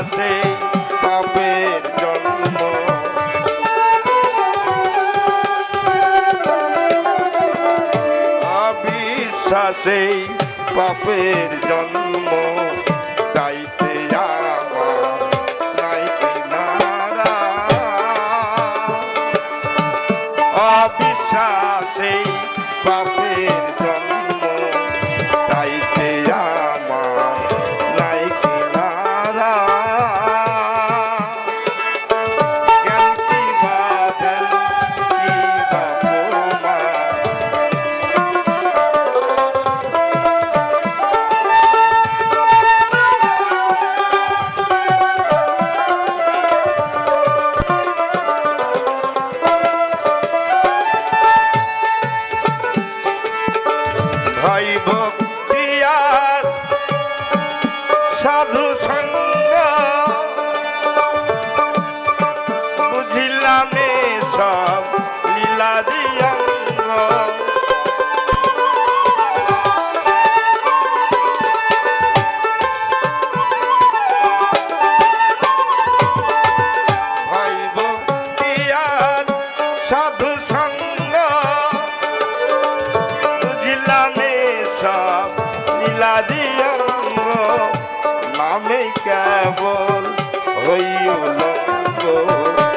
অবিশ্বাসে পাপের জন্ম। অবিশ্বাসে পাপের জন্ম। অবিশ্বাসে পাপের সাধু কেবল হইউলঙ্গ নামে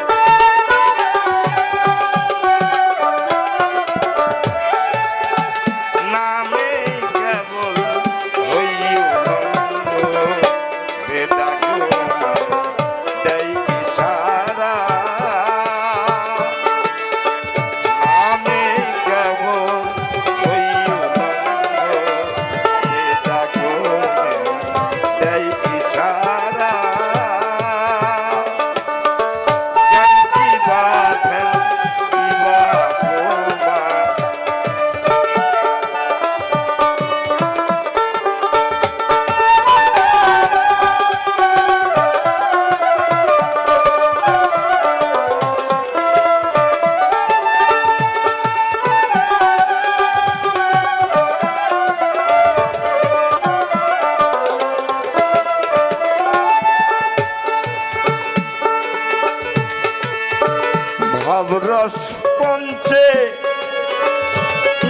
ভাবরস পঞ্চে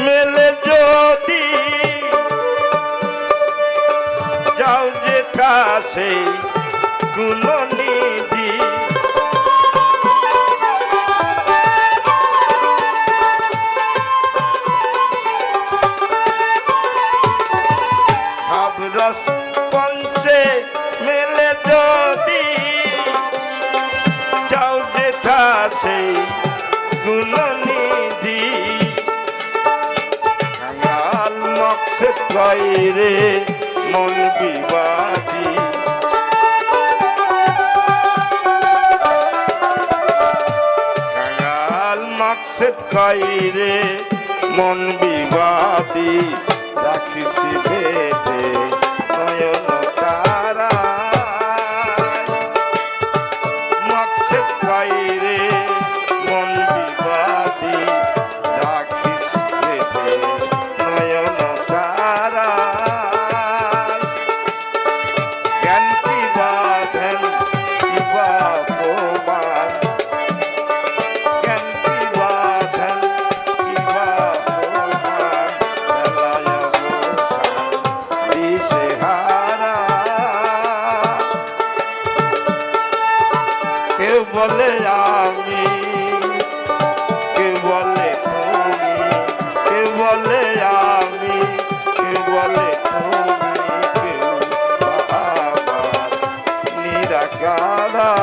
মেলে যদি যাও যে কাছে গুণনিধি। ভাবরস পঞ্চে মেলে যদি কইরে মন বিবাদী। কাঙাল মকসে কইরে মন বিবাদী। ভেদে বলে আমি? কে বলে তুমি? কেউ বলে আমি? কে বলে নিরাকারা